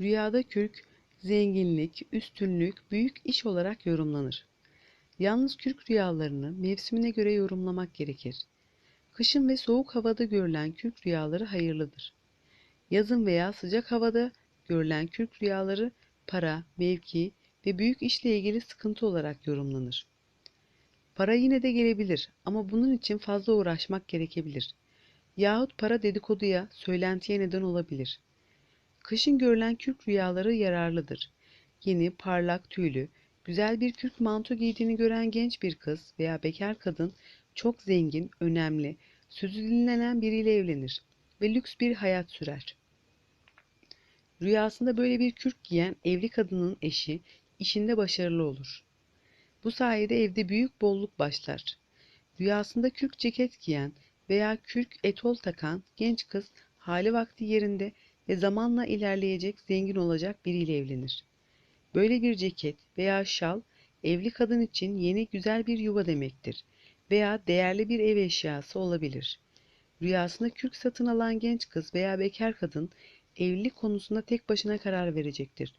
Rüyada kürk, zenginlik, üstünlük, büyük iş olarak yorumlanır. Yalnız kürk rüyalarını mevsimine göre yorumlamak gerekir. Kışın ve soğuk havada görülen kürk rüyaları hayırlıdır. Yazın veya sıcak havada görülen kürk rüyaları para, mevki ve büyük işle ilgili sıkıntı olarak yorumlanır. Para yine de gelebilir ama bunun için fazla uğraşmak gerekebilir. Yahut para dedikoduya, söylentiye neden olabilir. Kışın görülen kürk rüyaları yararlıdır. Yeni, parlak tüylü, güzel bir kürk manto giydiğini gören genç bir kız veya bekar kadın çok zengin, önemli, sözü dinlenen biriyle evlenir ve lüks bir hayat sürer. Rüyasında böyle bir kürk giyen evli kadının eşi işinde başarılı olur. Bu sayede evde büyük bolluk başlar. Rüyasında kürk ceket giyen veya kürk etol takan genç kız hali vakti yerinde ve zamanla ilerleyecek zengin olacak biriyle evlenir. Böyle bir ceket veya şal evli kadın için yeni güzel bir yuva demektir veya değerli bir ev eşyası olabilir. Rüyasında kürk satın alan genç kız veya bekar kadın evlilik konusunda tek başına karar verecektir.